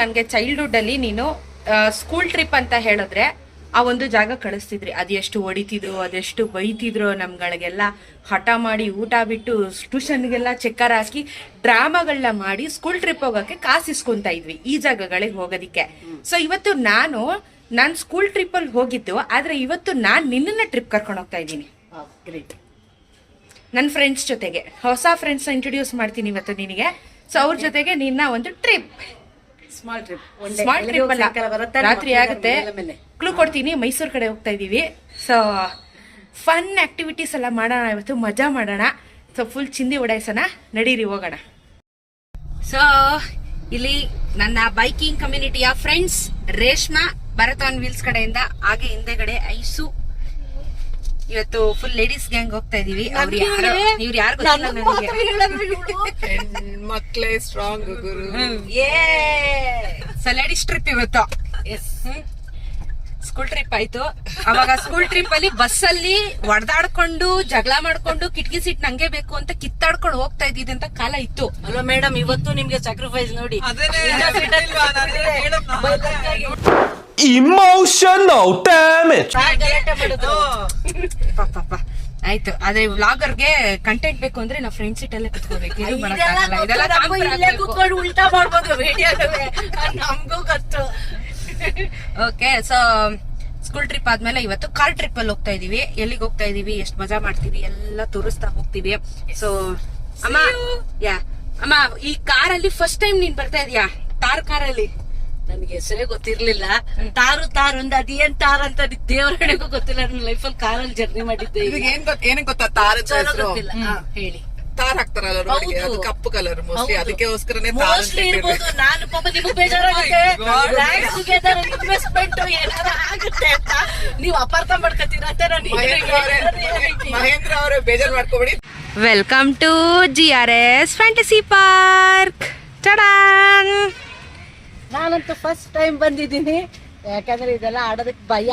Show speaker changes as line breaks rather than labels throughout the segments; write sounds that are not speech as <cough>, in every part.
ನನಗೆ ಚೈಲ್ಡ್ಹುಡ್ಡಲ್ಲಿ ನೀನು school trip ಅಂತ ಹೇಳಿದ್ರೆ ಆ ಒಂದು ಜಾಗ ಕಳಿಸ್ತಿದ್ರಿ. ಅದೆಷ್ಟು ಹೊಡಿತಿದ್ರು ಅದೆಷ್ಟು ಬೈತಿದ್ರು ನಮ್ಗಳಿಗೆಲ್ಲ. ಹಠ ಮಾಡಿ ಊಟ ಬಿಟ್ಟು ಟ್ಯೂಷನ್ಗೆಲ್ಲ ಚಕ್ಕರ್ ಹಾಕಿ ಡ್ರಾಮಾಗಳನ್ನ ಮಾಡಿ ಸ್ಕೂಲ್ ಟ್ರಿಪ್ ಹೋಗೋಕ್ಕೆ ಕಾಸು ಇಸ್ಕೊಂತ ಇದ್ವಿ ಈ ಜಾಗಗಳಿಗೆ ಹೋಗೋದಿಕ್ಕೆ. ಸೊ ಇವತ್ತು ನಾನು ನಾನು ಸ್ಕೂಲ್ ಟ್ರಿಪ್ಪಲ್ಲಿ ಹೋಗಿದ್ದು ಆದ್ರೆ ಇವತ್ತು ನಾನು ನಿನ್ನನ್ನ ಟ್ರಿಪ್ ಕರ್ಕೊಂಡು ಹೋಗ್ತಾ ಇದ್ದೀನಿ.
ಗ್ರೇಟ್
ನನ್ನ ಫ್ರೆಂಡ್ಸ್ ಜೊತೆಗೆ ಹೊಸ ಫ್ರೆಂಡ್ಸ್ ಇಂಟ್ರೊಡ್ಯೂಸ್ ಮಾಡ್ತೀನಿ ಇವತ್ತು ನಿನಗೆ. ಸೊ ಅವ್ರ ಜೊತೆಗೆ ನಿನ್ನ ಒಂದು trip
small trip
smart trip ಅಲ್ಲ. ರಾತ್ರಿ ಆಗುತ್ತೆ. ಕ್ಲೂ ಕೊಡ್ತೀನಿ ಮೈಸೂರು ಕಡೆ ಹೋಗ್ತಾ ಇದೀವಿ ಸೊ ಫನ್ ಆಕ್ಟಿವಿಟೀಸ್ ಎಲ್ಲ ಮಾಡೋಣ ಇವತ್ತು. ಮಜಾ ಮಾಡೋಣ. ಸೊ ಫುಲ್ ಚಿಂದಿ ಒಡಾಯಿಸೋಣ ನಡೀರಿ ಹೋಗೋಣ. ಸೊ ಇಲ್ಲಿ ನನ್ನ biking ಕಮ್ಯುನಿಟಿಯ friends Reshma Bharat on wheels ಕಡೆಯಿಂದ ಹಾಗೆ ಹಿಂದೆಗಡೆ ಐಸು ಇವತ್ತು ಫುಲ್ ಲೇಡೀಸ್ ಗ್ಯಾಂಗ್ ಹೋಗ್ತಾ ಇದೀವಿ. ಅವ್ರು ಯಾರು ಇವ್ರು. ಯಾರು ಗೊತ್ತಿಲ್ಲ ನನಗೆ
ಮಕ್ಳೇ ಸ್ಟ್ರಾಂಗ್ ಗುರು.
ಸೊ ಲೇಡೀಸ್ ಟ್ರಿಪ್ ಇವತ್ತು. ಸ್ಕೂಲ್ ಟ್ರಿಪ್ ಆಯ್ತು. ಅವಾಗ ಸ್ಕೂಲ್ ಟ್ರಿಪ್ ಅಲ್ಲಿ ಬಸ್ ಅಲ್ಲಿ ಹೊಡೆದಾಡ್ಕೊಂಡು ಜಗಳ ಮಾಡ್ಕೊಂಡು ಕಿಟಕಿ ಸೀಟ್ ನಂಗೆ ಬೇಕು ಅಂತ ಕಿತ್ತಾಡ್ಕೊಂಡು ಹೋಗ್ತಾ ಇದ್ದಿದ್ದೆ ಅಂತ ಕಾಲ ಇತ್ತು.
ಅಲ್ಲ ಮೇಡಮ್ ಇವತ್ತು ನಿಮ್ಗೆ ಸ್ಯಾಕ್ರಿಫೈಸ್ ನೋಡಿ.
ಪಾಪ ಆಯ್ತು. ಅದೇ ವ್ಲಾಗರ್ಗೆ ಕಂಟೆಂಟ್ ಬೇಕು ಅಂದ್ರೆ ನಾವು ಫ್ರೆಂಡ್ ಸೀಟ್ ಅಲ್ಲೇ ಕುತ್ಕೋಬೇಕು. ಏನು
ಇದೆಲ್ಲ
ಮಾಡಕ್ಕಾಗಲ್ಲ.
ಗೊತ್ತು,
ಇದೆಲ್ಲ
ನಮಗೂ
camper
ಇಲ್ಲೇ
ಆಗ್ಬೇಕು.
ಕೂತ್ಕೊಂಡು ಉಲ್ಟಾ ಮಾಡ್ಬೋದು ವಿಡಿಯೋದಲ್ಲಿ ನಮ್ಗೂ ಗೊತ್ತು.
ಓಕೆ ಸೊ ಸ್ಕೂಲ್ ಟ್ರಿಪ್ ಆದ್ಮೇಲೆ ಇವತ್ತು ಕಾರ್ ಟ್ರಿಪ್ ಅಲ್ಲಿ ಹೋಗ್ತಾ ಇದೀವಿ. ಎಲ್ಲಿಗೆ ಹೋಗ್ತಾ ಇದೀವಿ? ಎಷ್ಟು ಮಜಾ ಮಾಡ್ತೀವಿ? ಎಲ್ಲ ತೋರಿಸ್ತಾ ಹೋಗ್ತೀವಿ. ಸೊ ಅಮ್ಮ ಯಾ ಅಮ್ಮ ಈ ಕಾರಲ್ಲಿ ಫಸ್ಟ್ ಟೈಮ್ ನೀನ್ ಬರ್ತಾ ಇದೀಯಾ? ಕಾರ್ ಕಾರಲ್ಲಿ
ನನಗೆ ಹೆಸರೇ ಗೊತ್ತಿರ್ಲಿಲ್ಲ. ತಾರು ತಾರು ಅಂದ ಅದೇನ್ ತಾರ್ ಅಂತ ದೇವರಡೆಗೂ ಗೊತ್ತಿಲ್ಲ. ನನ್ನ ಲೈಫಲ್ಲಿ ಕಾರಲ್ಲಿ ಜರ್ನಿ ಮಾಡಿದ್ದೆ ಈಗ.
ಏನ್ ಗೊತ್ತ ಏನಕ್ಕೆ ಗೊತ್ತಾ? ತಾರದ ಹೆಸರು?
ಗೊತ್ತಿಲ್ಲ. ಹಾ, ಹೇಳಿ.
ತಾರ್ ಹಾಕ್ತಾರಲ್ಲ ರೋಡ್ಗೆ
ಹೌದು.
ಅದು ಕಪ್ಪು ಕಲರ್ ಮೋಸ್ಟ್ಲಿ
ಹೌದು.
ಅದಕ್ಕೋಸ್ಕರನೇ ತಾರ್ ಅಂತ.
ಇರ್ಬೋದು. ನಾನು ಪಾಪ ನಿಮಗ್ ಬೇಜಾರಾಗುತ್ತೆ.
God.
Land together investment ಏನಾರ ಆಗುತ್ತೆ ಅಂತ. ನೀವು ಅಪಾರ್ಥ ಮಾಡ್ಕೊತೀರ ಅಂತ ನಾನು
ಮಹೇಂದ್ರ ಅವರೇ ಮಹೇಂದ್ರ ಅವರೇ ಬೇಜಾರ್ ಮಾಡ್ಕೋಬೇಡಿ.
Welcome to G R S fantasy park ಚಡಾನ್
ನಾನಂತೂ ಫಸ್ಟ್ ಟೈಮ್ ಬಂದಿದ್ದೀನಿ. ಯಾಕಂದ್ರೆ ಇದೆಲ್ಲ ಆಡೋದಕ್ಕೆ ಭಯ.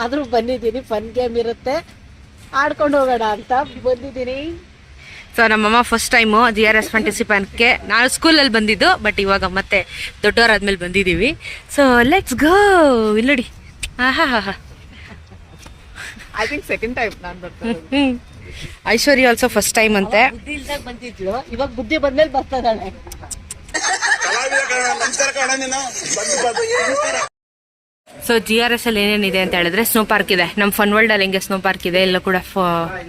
ಆದರೂ ಬಂದಿದ್ದೀನಿ. ಫನ್ ಗೇಮ್ ಇರುತ್ತೆ. ಆಡ್ಕೊಂಡು ಹೋಗೋಣ ಅಂತ ಬಂದಿದ್ದೀನಿ.
ಸೊ ನಮ್ಮಮ್ಮ first time G R S ಪಾರ್ಟಿಸಿಪೆಂಟ್ಗೆ ನಾನು ಸ್ಕೂಲಲ್ಲಿ ಬಂದಿದ್ದು ಬಟ್ ಇವಾಗ ಮತ್ತೆ ದೊಡ್ಡವರಾದ್ಮೇಲೆ ಬಂದಿದ್ದೀವಿ. ಸೊ ಲೆಟ್ಸ್ ಗೋ ಇಲ್ಲಡಿ ಹಾ ಹಾ
ಐ ಥಿಂಕ್ ಸೆಕೆಂಡ್ ಟೈಮ್ ನಾನು ಬರ್ತಾ.
ಐಶ್ವರ್ಯ ಆಲ್ಸೋ ಫಸ್ಟ್ ಟೈಮ್ ಅಂತೆ.
ಇಲ್ದಾಗ ಬಂದಿದ್ಲು. ಇವಾಗ ಬುದ್ಧಿ ಬಂದ್ಮೇಲೆ
ಸೊ ಜಿ ಆರ್ ಎಸ್ ಅಲ್ಲಿ ಏನೇನಿದೆ ಅಂತ ಹೇಳಿದ್ರೆ ಸ್ನೋ ಪಾರ್ಕ್ ಇದೆ. ನಮ್ಮ ಫನ್ ವರ್ಲ್ಡ್ ಅಲ್ಲಿ ಹಿಂಗೆ ಸ್ನೋ ಪಾರ್ಕ್ ಇದೆ ಎಲ್ಲ ಕೂಡ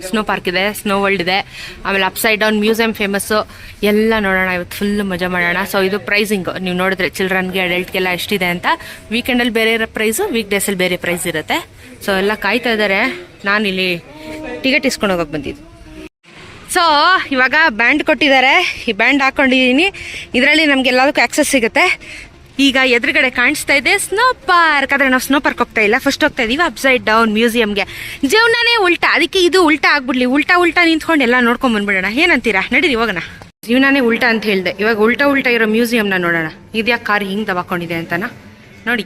ಸ್ನೋ ಪಾರ್ಕ್ ಇದೆ ಸ್ನೋ ವರ್ಲ್ಡ್ ಇದೆ. ಆಮೇಲೆ ಅಪ್ಸೈಡ್ ಡೌನ್ ಮ್ಯೂಸಿಯಂ ಫೇಮಸ್ಸು ಎಲ್ಲ ನೋಡೋಣ, ಇವತ್ತು ಫುಲ್ ಮಜಾ ಮಾಡೋಣ. ಸೊ ಇದು ಪ್ರೈಸಿಂಗ್ ನೀವು ನೋಡಿದ್ರೆ ಚಿಲ್ಡ್ರನ್ಗೆ ಅಡಲ್ಟ್ಗೆಲ್ಲ ಎಷ್ಟಿದೆ ಅಂತ. ವೀಕೆಂಡಲ್ಲಿ ಬೇರೆ ಪ್ರೈಸು ವೀಕ್ ಡೇಸಲ್ಲಿ ಬೇರೆ ಪ್ರೈಸ್ ಇರುತ್ತೆ. ಸೊ ಎಲ್ಲ ಕಾಯ್ತಾ ಇದ್ದಾರೆ ಇಲ್ಲಿ ಟಿಕೆಟ್ ಇಸ್ಕೊಂಡು ಹೋಗಕ್ಕೆ ಬಂದಿದ್ದು. ಸೊ, ಇವಾಗ ಬ್ಯಾಂಡ್ ಕೊಟ್ಟಿದ್ದಾರೆ. ಈ ಬ್ಯಾಂಡ್ ಹಾಕೊಂಡಿದ್ದೀನಿ. ಇದರಲ್ಲಿ ನಮ್ಗೆ ಎಲ್ಲದಕ್ಕೂ ಆಕ್ಸೆಸ್ ಸಿಗುತ್ತೆ. ಈಗ ಎದುರುಗಡೆ ಕಾಣಿಸ್ತಾ ಇದೆ ಸ್ನೋ ಪಾರ್ಕ್ ಆದರೆ ನಾವು ಸ್ನೋ ಪಾರ್ಕ್ ಹೋಗ್ತಾ ಇಲ್ಲ. ಫಸ್ಟ್ ಹೋಗ್ತಾ ಇದೀವಿ ಅಪ್ಸೈಡ್ ಡೌನ್ ಮ್ಯೂಸಿಯಂಗೆ ಜೀವನನೇ ಉಲ್ಟಾ. ಅದಕ್ಕೆ ಇದು ಉಲ್ಟಾ ಆಗ್ಬಿಡ್ಲಿ. ಉಲ್ಟಾ ಉಲ್ಟಾ ನಿಂತ್ಕೊಂಡು ಎಲ್ಲ ನೋಡ್ಕೊಂಡ್ ಬಂದ್ಬಿಡೋಣ. ಏನಂತೀರಾ? ನಡೀರಿ, ಹೋಗೋಣ. ಜೀವನನೇ ಉಲ್ಟಾ ಅಂತ ಹೇಳಿದೆ. ಇವಾಗ ಉಲ್ಟಾ ಉಲ್ಟಾ ಇರೋ ಮ್ಯೂಸಿಯಂನ ನೋಡೋಣ. ಇದ್ಯಾಕೆ ಕಾರ್ ಹಿಂಗೆ ದವಾಕೊಂಡಿದೆ ಅಂತನಾ? ನೋಡಿ.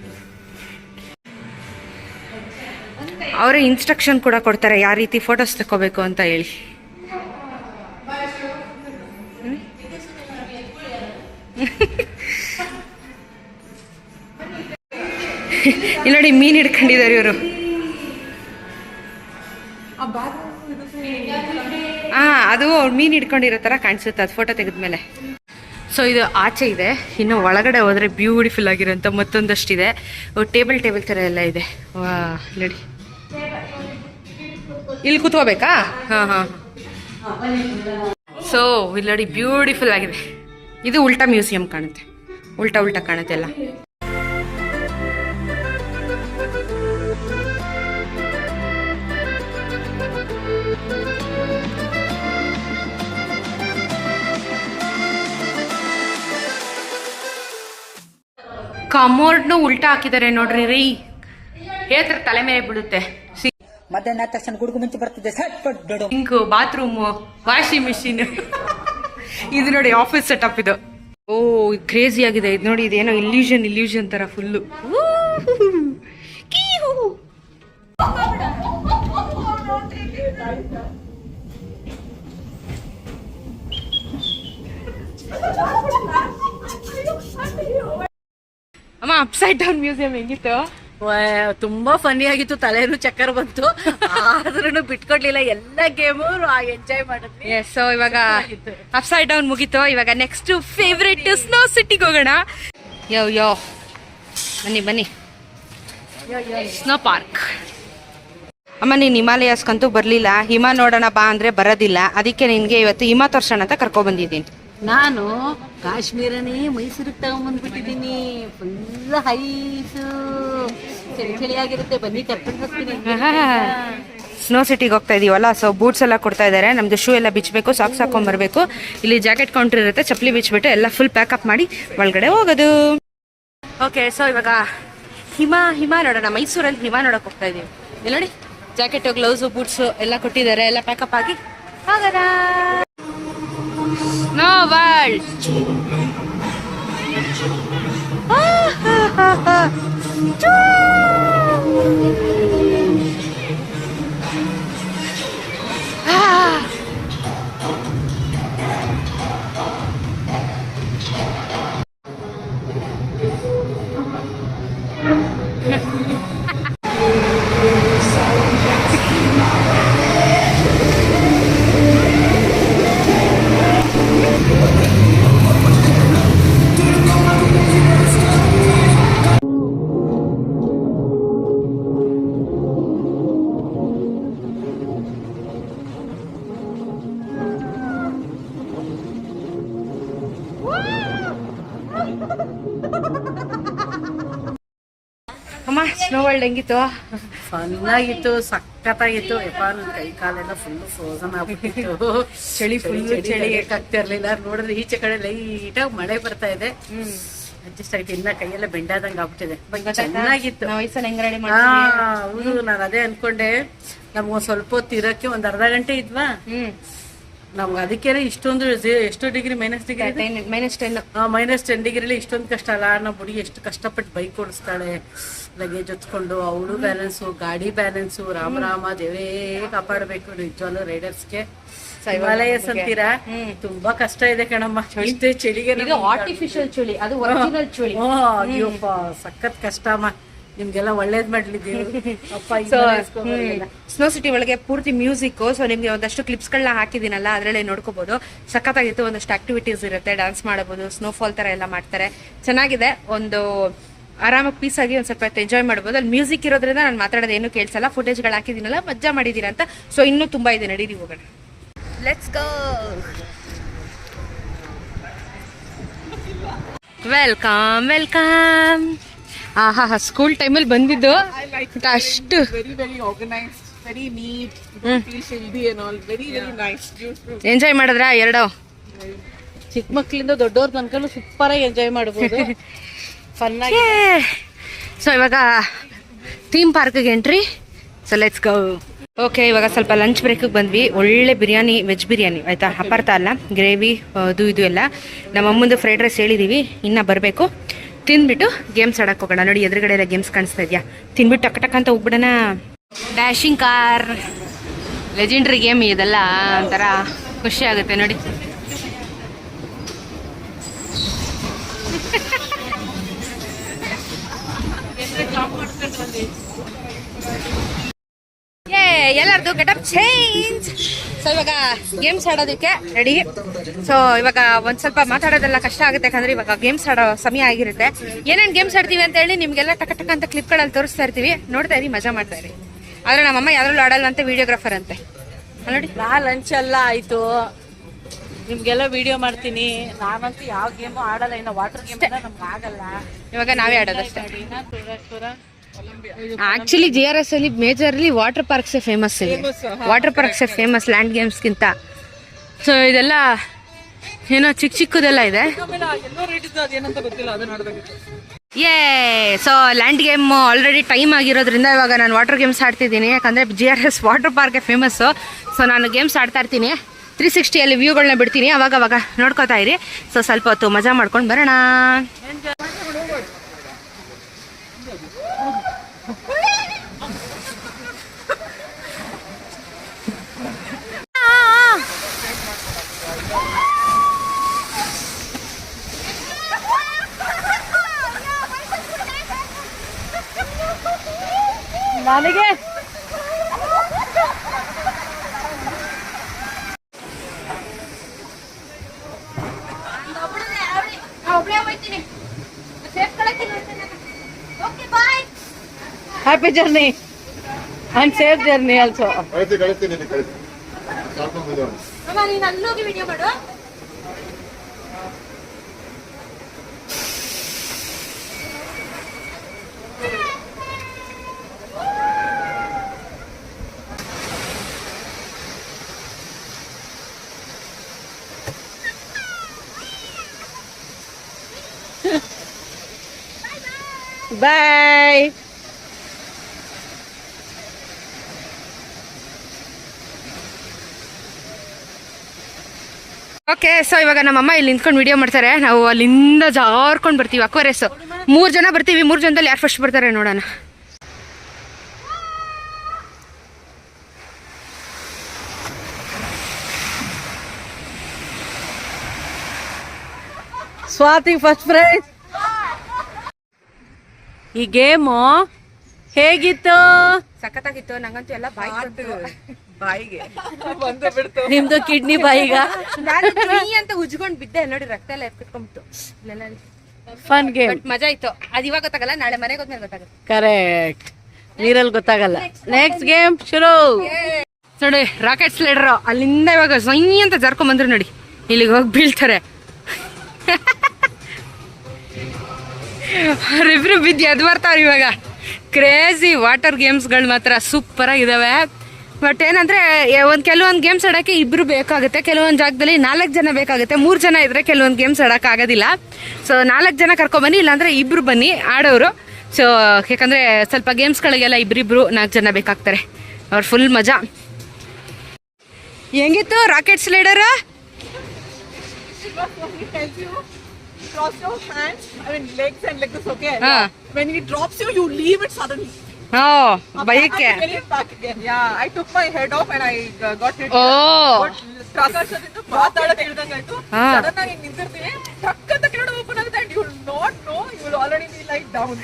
ಅವರೇ ಇನ್ಸ್ಟ್ರಕ್ಷನ್ ಕೂಡ ಕೊಡ್ತಾರೆ. ಯಾವ ರೀತಿ ಫೋಟೋಸ್ ತಗೋಬೇಕು ಅಂತ ಹೇಳಿ. ಇಲ್ಲಿ ನೋಡಿ ಮೀನ್ ಹಿಡ್ಕೊಂಡಿದ್ದಾರೆ ಇವರು. ಹಾ ಅದು ಅವ್ರು ಮೀನ್ ಹಿಡ್ಕೊಂಡಿರೋ ತರ ಕಾಣಿಸುತ್ತೆ, ಅದು ಫೋಟೋ ತೆಗೆದ್ಮೇಲೆ. ಸೊ ಇದು ಆಚೆ ಇದೆ. ಇನ್ನು ಒಳಗಡೆ ಹೋದ್ರೆ ಬ್ಯೂಟಿಫುಲ್ ಆಗಿರೋಂಥ ಮತ್ತೊಂದಷ್ಟಿದೆ. ಟೇಬಲ್ ಟೇಬಲ್ ಥರ ಎಲ್ಲ ಇದೆ. ನೋಡಿ. ಇಲ್ಲಿ ಕೂತ್ಕೋಬೇಕಾ? ಹಾಂ ಹಾಂ. ಸೊ ಇಲ್ಲಿ ನೋಡಿ ಬ್ಯೂಟಿಫುಲ್ ಆಗಿದೆ. ಇದು ಉಲ್ಟಾ ಮ್ಯೂಸಿಯಂ ಕಾಣುತ್ತೆ. ಉಲ್ಟಾ ಉಲ್ಟಾ ಕಾಣುತ್ತೆ ಎಲ್ಲ. ಕಮೋರ್ಡ್ನು ಉಲ್ಟಾ ಹಾಕಿದ್ದಾರೆ ನೋಡ್ರಿ ರೀ. ಹೇಳ್ತಾರೆ ತಲೆ ಮೇಲೆ ಬೀಳುತ್ತೆ.
ಮಧ್ಯಾಹ್ನ ತಕ್ಷಣ ಗುಡುಗು ಮುಂಚೆ ದೊಡ್ಡ
ಸಿಂಕ್ ಬಾತ್ರೂಮ್ ವಾಷಿಂಗ್ ಮಿಷಿನ್ ಇದು ನೋಡಿ ಆಫೀಸ್ ಸೆಟಪ್ ಇದು. ಓ ಕ್ರೇಜಿ ಆಗಿದೆ. ಇದು ನೋಡಿ ಇದೇನೋ ಇಲ್ಯೂಷನ್ ಇಲ್ಯೂಷನ್ ತರ ಫುಲ್ಲು ಅಪ್ಸೈಡ್ ಡೌನ್ ಮ್ಯೂಸಿಯಂ ಹೆಂಗಿತ್ತು?
ತುಂಬಾ ಫನಿ ಆಗಿತ್ತು. ತಲೆನೂ ಚಕ್ಕರ್ ಬಂತು. ಆದ್ರೂ ಬಿಟ್ಕೊಡ್ಲಿಲ್ಲ. ಎಲ್ಲ ಗೇಮು ಎಂಜಾಯ್ ಮಾಡಿದ್ವಿ.
ಸೊ ಇವಾಗ ಅಪ್ಸೈಡ್ ಡೌನ್ ಮುಗೀತು. ಇವಾಗ ನೆಕ್ಸ್ಟ್ ಫೇವ್ರೆಟ್ ಸ್ನೋ ಸಿಟಿಗೆ ಹೋಗೋಣ. ಯೋ ಯೋ ಬನ್ನಿ ಬನ್ನಿ. ಸ್ನೋ ಪಾರ್ಕ್ ಅಮ್ಮ ನೀನು ಹಿಮಾಲಯಸ್ಕಂತೂ ಬರಲಿಲ್ಲ. ಹಿಮ ನೋಡೋಣ ಬಾ ಅಂದರೆ ಬರೋದಿಲ್ಲ. ಅದಕ್ಕೆ ನಿನಗೆ ಇವತ್ತು ಹಿಮ ತೋರ್ಸೋಣ ಅಂತ ಕರ್ಕೊಬಂದಿದ್ದೀನಿ
ನಾನು ಕಾಶ್ಮೀರನೇ ಮೈಸೂರಿಗೆ ತಗೊಂಡ್ಬಂದ್ಬಿಟ್ಟಿದ್ದೀನಿ ಫುಲ್ ಹೈಸು ಚಳಿ ಚಳಿಯಾಗಿರುತ್ತೆ ಬನ್ನಿ, ಕರ್ಕೊಂಡು ಹೋಗ್ತೀನಿ.
ಸ್ನೋ ಸಿಟಿಗೆ ಹೋಗ್ತಾ ಇದೀವಲ್ಲ ಸೊ ಬೂಟ್ಸ್ ಎಲ್ಲ ಕೊಡ್ತಾ ಇದ್ದಾರೆ ನಮ್ದು ಶೂ ಎಲ್ಲ ಬಿಚ್ಚಬೇಕು ಸಾಕ್ಸ್ ಹಾಕೊಂಡ್ ಬರಬೇಕು. ಇಲ್ಲಿ ಜಾಕೆಟ್ ಕೌಂಟರ್ ಇರುತ್ತೆ, ಚಪ್ಪಲಿ ಬಿಚ್ಬಿಟ್ಟು ಎಲ್ಲ ಫುಲ್ ಪ್ಯಾಕಪ್ ಮಾಡಿ ಒಳಗಡೆ ಹೋಗೋದು. ಓಕೆ ಸೊ ಇವಾಗ ಹಿಮ ಹಿಮ ನೋಡೋಣ. ಮೈಸೂರಲ್ಲಿ ಹಿಮ ನೋಡಕ್ ಹೋಗ್ತಾ ಇದೀವಿ. ಇಲ್ಲಿ ನೋಡಿ ಜಾಕೆಟ್ ಗ್ಲೌಸು ಬೂಟ್ಸು ಎಲ್ಲ ಕೊಟ್ಟಿದ್ದಾರೆ. ಎಲ್ಲ ಪ್ಯಾಕಪ್ ಆಗಿ ಹೋಗೋಣ. ನೋ ವರ್ಲ್ಡ್ ಅಮ್ಮ ಸ್ನೋ ವರ್ಲ್ಡ್ ಹೆಂಗಿತ್ತು?
ಫನ್ ಆಗಿತ್ತು ಸಖತ್ತಾಗಿತ್ತು. ಯಪ್ಪ ನನ್ನ ಕೈ ಕಾಲೆಲ್ಲ ಫುಲ್ ಫ್ರೋಸನ್ ಆಗ್ಬಿಟ್ಟಿತ್ತು. ಚಳಿ ಫುಲ್ ಚಳಿ ಆಗ್ತಿರ್ಲಿಲ್ಲ ನೋಡಿದ್ರೆ ಈಚೆ ಕಡೆ ಲೈಟಾಗಿ ಮಳೆ ಬರ್ತಾ ಇದೆ. ಅಡ್ಜಸ್ಟ್ ಆಯ್ತು ಇನ್ನ ಕೈಯೆಲ್ಲ ಬೆಂಡಾದಂಗ ಆಗ್ಬಿಟ್ಟಿದೆ. ಚೆನ್ನಾಗಿತ್ತು. ಹೌದು ನಾನು ಅದೇ ಅನ್ಕೊಂಡೆ. ನಮ್ಗೊಂದ್ ಸ್ವಲ್ಪ ಹೊತ್ತು ಇರಕ್ಕೆ ಒಂದ್ ಅರ್ಧ ಗಂಟೆ ಇದ್ವಾ?
ಹ್ಮ್.
ನಮ್ಗೆ ಅದಕ್ಕೆ ಇಷ್ಟೊಂದು ಎಷ್ಟು degree minus degree
minus ten
minus ten ಡಿಗ್ರಿಲಿ ಇಷ್ಟೊಂದು ಕಷ್ಟ. ಅಲ್ಲ ನಮ್ಮ ಹುಡುಗಿ ಎಷ್ಟು ಕಷ್ಟಪಟ್ಟು ಬೈಕ್ ಓಡಿಸ್ತಾಳೆ. ಲಗೇಜ್ ಹೊತ್ಕೊಂಡು ಅವಳು ಬ್ಯಾಲೆನ್ಸು ಗಾಡಿ ಬ್ಯಾಲೆನ್ಸು ರಾಮ ರಾಮ ದೇವೇ ಕಾಪಾಡಬೇಕು ನಿಜವಾಗ್ಲೂ ರೈಡರ್ಸ್ಗೆ ಹಿಮಾಲಯಸ್ ಅಂತೀರಾ ತುಂಬಾ ಕಷ್ಟ ಇದೆ ಕಣಮ್ಮ. ಚಳಿಗೆ
ಆರ್ಟಿಫಿಷಿಯಲ್ ಚಳಿ ಅದು ಒರಿಜಿನಲ್ ಚಳಿ.
ಸಖತ್ ಕಷ್ಟ ಅಮ್ಮ ನಿಮ್ಗೆಲ್ಲ ಒಳ್ಳೇದ್ ಮಾಡ್ಲಿದ್ದೀವಿ. <laughs>
ಸ್ನೋ ಸಿಟಿ ಒಳಗೆ ಪೂರ್ತಿ ಮ್ಯೂಸಿಕ್ ಸೊ ನಿಮ್ಗೆ ಒಂದಷ್ಟು ಕ್ಲಿಪ್ಸ್ ಗಳನ್ನ ಹಾಕಿದೀನಲ್ಲ ಅದರಲ್ಲೇ ನೋಡ್ಕೋಬಹುದು ಸಖತ್ತಾಗಿತ್ತು ಒಂದಷ್ಟು ಆಕ್ಟಿವಿಟೀಸ್ ಇರುತ್ತೆ ಡಾನ್ಸ್ ಮಾಡಬಹುದು ಸ್ನೋಫಾಲ್ ತರ ಎಲ್ಲ ಮಾಡ್ತಾರೆ. ಚೆನ್ನಾಗಿದೆ ಒಂದು ಆರಾಮಾಗಿ ಪೀಸ್ ಆಗಿ ಒಂದ್ ಸ್ವಲ್ಪ ಎಂಜಾಯ್ ಮಾಡ್ಬೋದು. ಅಲ್ಲಿ ಮ್ಯೂಸಿಕ್ ಇರೋದ್ರಿಂದ ನಾನು ಮಾತಾಡೋದು ಏನು ಕೇಳಿಸಲ್ಲ ಫುಟೇಜ್ಗಳು ಹಾಕಿದ್ದೀನಲ್ಲ ಮಜಾ ಮಾಡಿದೀರ ಅಂತ. ಸೊ ಇನ್ನೂ ತುಂಬಾ ಇದೆ ನಡೀರಿ ಹೋಗೋಣ. ಲೆಟ್ಸ್ ಗೋ ವೆಲ್ಕಮ್ ವೆಲ್ಕಮ್ ಆಹಾ ಹಾ ಸ್ಕೂಲ್ ಟೈಮಲ್ಲಿ ಬಂದಿದ್ದು. ಅಷ್ಟು. ಎಂಜಾಯ್ ಮಾಡಿದ್ರಾ ಎರಡು?
ಚಿಕ್ಕ ಮಕ್ಕಳಿಂದ ದೊಡ್ಡವ್ರ ತನಕ ಸೂಪರ್ ಆಗಿ ಎಂಜಾಯ್ ಮಾಡಬಹುದು ಫನ್ ಆಗಿ.
ಸೊ ಇವಾಗ theme ಪಾರ್ಕ್ಗೆ entry so let's go okay ಇವಾಗ ಸ್ವಲ್ಪ ಲಂಚ್ ಬ್ರೇಕಿಗೆ ಬಂದ್ವಿ. ಒಳ್ಳೆ ಬಿರಿಯಾನಿ ವೆಜ್ ಬಿರಿಯಾನಿ ಆಯ್ತಾ? ಅಪಾರ್ಥ ಅಲ್ಲ ಗ್ರೇವಿ ಅದು ಇದು ಎಲ್ಲ. ನಮ್ಮ ಅಮ್ಮಂದು ಫ್ರೈಡ್ ರೈಸ್ ಹೇಳಿದೀವಿ. ಇನ್ನ ಬರಬೇಕು. ತಿಂದ್ಬಿಟ್ಟು ಗೇಮ್ಸ್ ಆಡಕ್ಕೆ ಹೋಗೋಣ. ನೋಡಿ ಎದುರುಗಡೆ ಎಲ್ಲ ಗೇಮ್ಸ್ ಕಾಣಿಸ್ತಾ ಇದೆಯಾ? ತಿನ್ಬಿಟ್ಟು ಟಕ್ ಟಕ್ ಅಂತ ಹೋಗ್ಬಿಡೋಣ. ಡ್ಯಾಶಿಂಗ್ ಕಾರ್ ಲೆಜೆಂಡ್ರಿ ಗೇಮ್ ಇದೆಲ್ಲ ಒಂಥರ ಖುಷಿ ಆಗುತ್ತೆ ನೋಡಿ. <laughs> ಎಲ್ಲರದು ಎಲ್ಲರದು ಅಪ್ ಚೇಂಜ್ ಸೊ ಇವಾಗ ಗೇಮ್ಸ್ ಆಡೋದಕ್ಕೆ ರೆಡಿ ಸೊ ಇವಾಗ ಒಂದ್ ಸ್ವಲ್ಪ ಮಾತಾಡೋದೆಲ್ಲ ಕಷ್ಟ ಆಗುತ್ತೆ. ಯಾಕಂದ್ರೆ ಇವಾಗ ಗೇಮ್ಸ್ ಆಡೋ ಸಮಯ ಆಗಿರುತ್ತೆ. ಏನೇನ್ ಗೇಮ್ಸ್ ಆಡ್ತೀವಿ ಅಂತ ಹೇಳಿ ನಿಮ್ಗೆಲ್ಲ ಟಕ ಟಕ ಅಂತ ಕ್ಲಿಪ್ಗಳಲ್ಲಿ ತೋರಿಸ್ತಾ ಇರ್ತೀವಿ. ನೋಡ್ತಾ ಇರಿ ಮಜಾ ಮಾಡ್ತಾ ಇರಿ. ಆದ್ರೆ ನಮ್ಮಮ್ಮ ಯಾರಲ್ಲೂ ಆಡಲ್ಲ ಅಂತ ವಿಡಿಯೋಗ್ರಾಫರ್ ಅಂತೆ. ನೋಡಿ.
ನಾ ಲಂಚ್ ಎಲ್ಲ ಆಯ್ತು. ನಿಮ್ಗೆಲ್ಲ ವಿಡಿಯೋ ಮಾಡ್ತೀನಿ. ನಾನಂತೂ ಯಾವ ಗೇಮು ಆಡಲ್ಲ. ಇನ್ನು ವಾಟರ್ ಗೇಮ್ ನಮ್ಗೆ ಆಗಲ್ಲ.
ಇವಾಗ ನಾವೇ ಆಡೋದಷ್ಟೇ. ಆಕ್ಚುಲಿ ಜಿ ಆರ್ ಎಸ್ ಅಲ್ಲಿ ಮೇಜರ್ಲಿ ವಾಟರ್ ಪಾರ್ಕ್ಸ್ ಫೇಮಸ್ ಇದೆ ವಾಟರ್ ಪಾರ್ಕ್ಸ್ ಫೇಮಸ್ ಲ್ಯಾಂಡ್ ಗೇಮ್ಸ್ಗಿಂತ ಸೊ ಇದೆಲ್ಲ ಏನೋ ಚಿಕ್ಕ ಚಿಕ್ಕದೆಲ್ಲ ಇದೆ. ಏ so land game already time ಆಗಿರೋದ್ರಿಂದ ಇವಾಗ ನಾನು ವಾಟರ್ ಗೇಮ್ಸ್ ಆಡ್ತಿದ್ದೀನಿ. ಯಾಕಂದರೆ G R S water park famous so ನಾನು ಗೇಮ್ಸ್ ಆಡ್ತಾ ಇರ್ತೀನಿ. ತ್ರೀ ಸಿಕ್ಸ್ಟಿಯಲ್ಲಿ ವ್ಯೂಗಳನ್ನ ಬಿಡ್ತೀನಿ. ಅವಾಗ ಅವಾಗ ನೋಡ್ಕೋತಾ ಇರಿ. ಸೊ ಸ್ವಲ್ಪ ಹೊತ್ತು ಮಜಾ ಮಾಡ್ಕೊಂಡು ಬರೋಣ.
ನನಗೆ. Happy journey and safe journey also
ಕಳಿಸಿ ಕಳಿಸಿ
ಬಾಯ್
ಓಕೆ ಸೊ ಇವಾಗ ನಮ್ಮಮ್ಮ ಇಲ್ಲಿ ನಿಂತ್ಕೊಂಡು ವಿಡಿಯೋ ಮಾಡ್ತಾರೆ. ನಾವು ಅಲ್ಲಿಂದ ಜಾರ್ಕೊಂಡು ಬರ್ತೀವಿ ಅಕ್ವರೇಸು ಮೂರು ಜನ ಬರ್ತೀವಿ, ಮೂರು ಜನದಲ್ಲಿ ಯಾರು ಫಸ್ಟ್ ಬರ್ತಾರೆ ನೋಡೋಣ.
ಸ್ವಾತಿ ಫಸ್ಟ್ ಪ್ರೈಸ್ ಈ ಗೇಮು ಹೇಗಿತ್ತು?
ಸಖತ್ತಾಗಿತ್ತು ನಂಗಂತೂ ಎಲ್ಲ ಬಾಯ್
ಬಾಯಿಗೆ. <laughs> ಬಂದು ಬಿಡ್ತು.
ನಿಮ್ದು ಕಿಡ್ನಿ ಬಾಯಿಗ?
ನಾನು ಅಂತ ಉಜ್ಕೊಂಡ್ ಬಿದ್ದೆ ನೋಡಿ ರಕ್ತ ಎಲ್ಲ ಎತ್ಕೊಂಡ್ಬಿಟ್ಟು
ಫನ್ ಗೇಮ್
ಬಟ್ ಮಜಾ ಇತ್ತು. ಅದು ಇವಾಗ ಗೊತ್ತಾಗಲ್ಲ ನಾಳೆ ಮನೆಗೆ ಹೋದ್ಮೇಲೆ ಗೊತ್ತಾಗುತ್ತೆ.
ಕರೆಕ್ಟ್ ನೀರಲ್ಲಿ ಗೊತ್ತಾಗಲ್ಲ. ನೆಕ್ಸ್ಟ್ ಗೇಮ್ ಶುರು.
ನೋಡಿ ರಾಕೆಟ್ ಸ್ಲೈಡರ್ ಅಲ್ಲಿಂದ ಇವಾಗ ಸೊಯ್ ಅಂತ ಜರ್ಕೊಂಡ್ ಬಂದ್ರು ನೋಡಿ. ಇಲ್ಲಿಗೆ ಹೋಗಿ ಬೀಳ್ತಾರೆ. <laughs> ಅವರಿಬ್ರು ಬಿದ್ದು ಎದ್ದು ಬರ್ತಾವ್ರಿ ಇವಾಗ. ಕ್ರೇಜಿ ವಾಟರ್ ಗೇಮ್ಸ್ಗಳು ಮಾತ್ರ ಸೂಪರ್ ಆಗಿದಾವೆ. ಬಟ್ ಏನಂದ್ರೆ ಒಂದು ಕೆಲವೊಂದು ಗೇಮ್ಸ್ ಆಡೋಕ್ಕೆ ಇಬ್ರು ಬೇಕಾಗುತ್ತೆ. ಕೆಲವೊಂದು ಜಾಗದಲ್ಲಿ ನಾಲ್ಕು ಜನ ಬೇಕಾಗುತ್ತೆ. ಮೂರು ಜನ ಇದ್ರೆ ಕೆಲವೊಂದು ಗೇಮ್ಸ್ ಆಗೋದಿಲ್ಲ. ಸೊ ನಾಲ್ಕು ಜನ ಕರ್ಕೊಂಬನ್ನಿ ಇಲ್ಲಾಂದ್ರೆ ಇಬ್ರು ಬನ್ನಿ ಆಡೋರು. ಸೊ ಯಾಕಂದರೆ ಸ್ವಲ್ಪ ಗೇಮ್ಸ್ಗಳಿಗೆಲ್ಲ ಇಬ್ರಿಬ್ರು ನಾಲ್ಕು ಜನ ಬೇಕಾಗ್ತಾರೆ. ಅವ್ರು ಫುಲ್ ಮಜಾ. ಹೆಂಗಿತ್ತು rocket
you, cross your hands, I mean legs and legs this, okay? When he drops you, you leave it suddenly.
ಹೋ
I
ಬೈಕ್ಕೆ
I it back again. Yeah, I took my head off and I uh, got hit.
Oh.
But ಪ್ರಕಾಶದಿಂದ ಮಾತಾಡಕ್ ಹೇಳ್ದಂಗಾಯ್ತು. Sudden ಆಗಿ ನಿಂತಿರ್ತೀವಿ ಟಕ್ ಅಂತ will open ಆಗುತ್ತೆ and you not no you will already be like down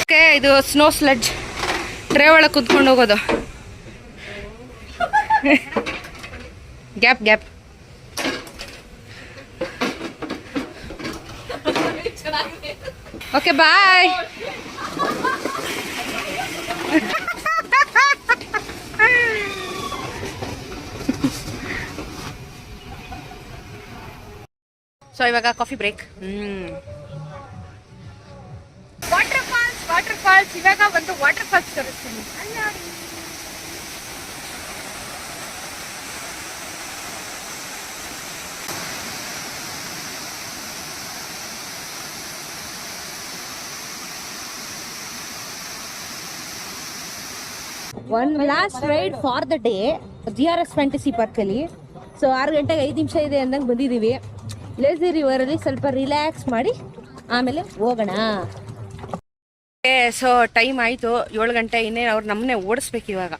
okay ಇದು snow sludge tray ಒಳಗೆ ಕುತ್ಕೊಂಡು ಹೋಗೋದು. Gap gap. Okay bye. So ಇವಾಗ ಕಾಫಿ ಬ್ರೇಕ್ ಹ್ಮ್. ಫಾಲ್ಸ್ ಇವಾಗ ಒಂದು ವಾಟರ್ ಫಾಲ್ಸ್ ತೋರಿಸ್ತೀನಿ. One last ride for the day G R S fantasy ಪಾರ್ಕಲ್ಲಿ so ಆರು ಗಂಟೆಗೆ ಐದು ನಿಮಿಷ ಇದೆ ಅಂದಂಗೆ ಬಂದಿದ್ದೀವಿ ಲೇಸಿ ರಿವರಲ್ಲಿ ಸ್ವಲ್ಪ ರಿಲ್ಯಾಕ್ಸ್ ಮಾಡಿ ಆಮೇಲೆ ಹೋಗೋಣ. ಸೊ ಟೈಮ್ ಆಯಿತು. ಏಳು ಗಂಟೆ ಇನ್ನೇ ಅವ್ರು ನಮ್ಮನ್ನೇ ಓಡಿಸ್ಬೇಕು ಇವಾಗ.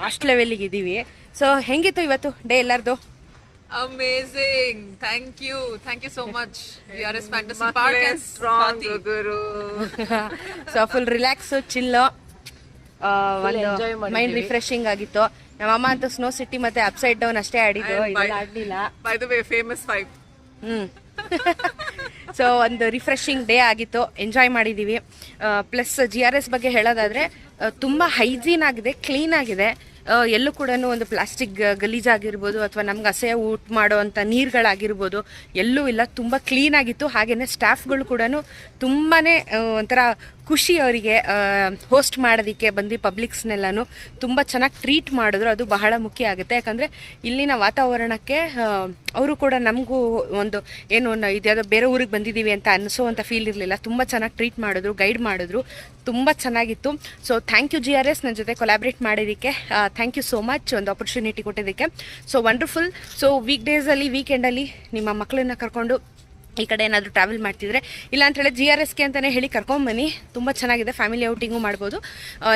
ಅಷ್ಟು ಲೆವೆಲಿಗೆ ಇದ್ದೀವಿ ಸೊ ಹೆಂಗಿತ್ತು ಇವತ್ತು ಡೇ ಎಲ್ಲರದು?
Amazing. Thank you Thank you so much. VRS Fantasy park and ಗುರು
ಸೊ ಫುಲ್ ರಿಲ್ಯಾಕ್ಸ್ ಚಿಲ್ಲು ಒಂದು ಮೈಂಡ್ ರಿಫ್ರೆಶಿಂಗ್ ಆಗಿತ್ತು. ನಮ್ಮಮ್ಮ ಅಂತೂ ಸ್ನೋ ಸಿಟಿ ಮತ್ತೆ ಅಪ್ಸೈಡ್ ಡೌನ್ ಅಷ್ಟೇ ಆಡಿದ್ದು. ಆಡಲಿಲ್ಲ
by the way famous five
hmm. <laughs> So ಒಂದು ರಿಫ್ರೆಶಿಂಗ್ ಡೇ ಆಗಿತ್ತು. ಎಂಜಾಯ್ ಮಾಡಿದ್ದೀವಿ ಪ್ಲಸ್ ಜಿ ಆರ್ ಎಸ್ ಬಗ್ಗೆ ಹೇಳೋದಾದರೆ ತುಂಬ ತುಂಬಾ ಹೈಜೀನ್ ಆಗಿದೆ ಕ್ಲೀನ್ ಆಗಿದೆ. ಎಲ್ಲೂ ಕೂಡ ಒಂದು ಪ್ಲಾಸ್ಟಿಕ್ ಗಲೀಜಾಗಿರ್ಬೋದು ಅಥವಾ ನಮ್ಗೆ ಅಸಹ್ಯ ಊಟ ಮಾಡುವಂಥ ನೀರುಗಳಾಗಿರ್ಬೋದು, ಎಲ್ಲೂ ಇಲ್ಲ. ತುಂಬ ಕ್ಲೀನ್ ಆಗಿತ್ತು. ಹಾಗೆಯೇ ಸ್ಟಾಫ್ಗಳು ಕೂಡ ತುಂಬಾ ಒಂಥರ ಖುಷಿ ಅವರಿಗೆ ಹೋಸ್ಟ್ ಮಾಡೋದಕ್ಕೆ, ಬಂದು ಪಬ್ಲಿಕ್ಸ್ನೆಲ್ಲನೂ ತುಂಬ ಚೆನ್ನಾಗಿ ಟ್ರೀಟ್ ಮಾಡಿದ್ರು. ಅದು ಬಹಳ ಮುಖ್ಯ ಆಗುತ್ತೆ. ಯಾಕಂದರೆ ಇಲ್ಲಿನ ವಾತಾವರಣಕ್ಕೆ ಅವರು ಕೂಡ ನಮಗೂ ಒಂದು ಏನು ಇದು ಇದ್ಯಾವುದೋ ಬೇರೆ ಊರಿಗೆ ಬಂದಿದ್ದೀವಿ ಅಂತ ಅನಿಸೋವಂಥ ಫೀಲ್ ಇರಲಿಲ್ಲ. ತುಂಬ ಚೆನ್ನಾಗಿ ಟ್ರೀಟ್ ಮಾಡಿದ್ರು ಗೈಡ್ ಮಾಡಿದ್ರು. ತುಂಬ ಚೆನ್ನಾಗಿತ್ತು. So thank you G R S ನನ್ನ ಜೊತೆ ಕೊಲಾಬ್ರೇಟ್ ಮಾಡಿದ್ದಕ್ಕೆ. ಥ್ಯಾಂಕ್ ಯು ಸೋ ಮಚ್ ಒಂದು ಆಪರ್ಚುನಿಟಿ ಕೊಟ್ಟಿದ್ದಕ್ಕೆ. ಸೊ ವಂಡರ್ಫುಲ್ ಸೊ ವೀಕ್ ಡೇಸಲ್ಲಿ ವೀಕೆಂಡಲ್ಲಿ ನಿಮ್ಮ ಮಕ್ಕಳನ್ನ ಕರ್ಕೊಂಡು ಈ ಕಡೆ ಏನಾದರೂ ಟ್ರಾವೆಲ್ ಮಾಡ್ತಿದ್ರೆ ಇಲ್ಲ ಅಂತ ಹೇಳಿ ಜಿ ಆರ್ ಎಸ್ಗೆ ಅಂತಲೇ ಹೇಳಿ ಕರ್ಕೊಂಬನ್ನಿ. ತುಂಬ ಚೆನ್ನಾಗಿದೆ ಫ್ಯಾಮಿಲಿ ಔಟಿಂಗು ಮಾಡ್ಬೋದು.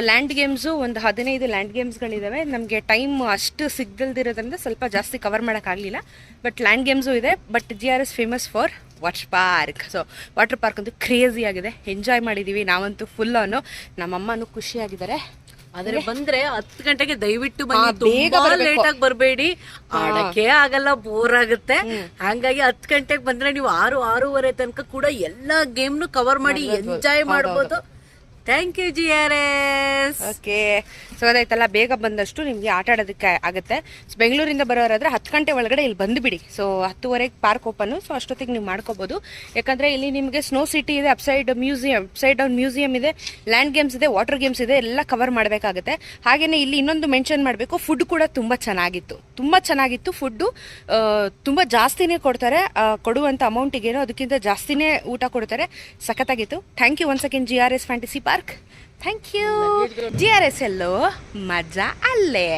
ಲ್ಯಾಂಡ್ ಗೇಮ್ಸು ಒಂದು ಹದಿನೈದು ಲ್ಯಾಂಡ್ ಗೇಮ್ಸ್ಗಳಿದ್ದಾವೆ ನಮಗೆ ಟೈಮ್ ಅಷ್ಟು ಸಿಗ್ದಲ್ದಿರೋದ್ರಿಂದ ಸ್ವಲ್ಪ ಜಾಸ್ತಿ ಕವರ್ ಮಾಡೋಕ್ಕಾಗಲಿಲ್ಲ. ಬಟ್ ಲ್ಯಾಂಡ್ ಗೇಮ್ಸು ಇದೆ but G R S famous for water park so water park ಅಂತೂ ಕ್ರೇಜಿ ಆಗಿದೆ. ಎಂಜಾಯ್ ಮಾಡಿದ್ದೀವಿ ನಾವಂತೂ ಫುಲ್ ನಮ್ಮಮ್ಮನೂ ಖುಷಿಯಾಗಿದ್ದಾರೆ.
ಆದ್ರೆ ಬಂದ್ರೆ ಹತ್ತು ಗಂಟೆಗೆ ದಯವಿಟ್ಟು ಬನ್ನಿ. ಲೇಟ್ ಆಗಿ ಬರಬೇಡಿ. ಆಡಕ್ಕೆ ಆಗಲ್ಲ ಬೋರ್ ಆಗುತ್ತೆ. ಹಂಗಾಗಿ ಹತ್ತು ಗಂಟೆಗೆ ಬಂದ್ರೆ ನೀವು ಆರು ಆರೂವರೆ ತನಕ ಕೂಡ ಎಲ್ಲಾ ಗೇಮ್ನು ಕವರ್ ಮಾಡಿ ಎಂಜಾಯ್ ಮಾಡ್ಬೋದು. Thank you G R S
okay so ಅದಾಯ್ತಲ್ಲ, ಬೇಗ ಬಂದಷ್ಟು ನಿಮಗೆ ಆಟ ಆಡೋದಕ್ಕೆ ಆಗುತ್ತೆ. ಸೊ ಬೆಂಗಳೂರಿಂದ ಬರೋರಾದ್ರೆ ಹತ್ತು ಗಂಟೆ ಒಳಗಡೆ ಇಲ್ಲಿ ಬಂದುಬಿಡಿ. ಸೊ ಹತ್ತುವರೆಗೆ ಪಾರ್ಕ್ ಓಪನ್ನು ಸೊ ಅಷ್ಟೊತ್ತಿಗೆ ನೀವು ಮಾಡ್ಕೋಬೋದು. ಯಾಕಂದರೆ ಇಲ್ಲಿ ನಿಮಗೆ ಸ್ನೋ ಸಿಟಿ ಇದೆ upside museum upside down museum ಇದೆ ಲ್ಯಾಂಡ್ ಗೇಮ್ಸ್ ಇದೆ ವಾಟರ್ ಗೇಮ್ಸ್ ಇದೆ, ಎಲ್ಲ ಕವರ್ ಮಾಡಬೇಕಾಗುತ್ತೆ. ಹಾಗೆಯೇ ಇಲ್ಲಿ ಇನ್ನೊಂದು ಮೆನ್ಷನ್ ಮಾಡಬೇಕು ಫುಡ್ ಕೂಡ ತುಂಬ ಚೆನ್ನಾಗಿತ್ತು. ತುಂಬ ಚೆನ್ನಾಗಿತ್ತು ಫುಡ್ಡು ತುಂಬ ಜಾಸ್ತಿನೇ ಕೊಡ್ತಾರೆ. ಕೊಡುವಂಥ ಅಮೌಂಟಿಗೇನೋ ಅದಕ್ಕಿಂತ ಜಾಸ್ತಿನೇ ಊಟ ಕೊಡ್ತಾರೆ. ಸಖತ್ತಾಗಿತ್ತು. Thank you one second G R S fantasy park thank you G R S ಎಲ್ಲೋ ಮಜಾ ಅಲ್ಲೇ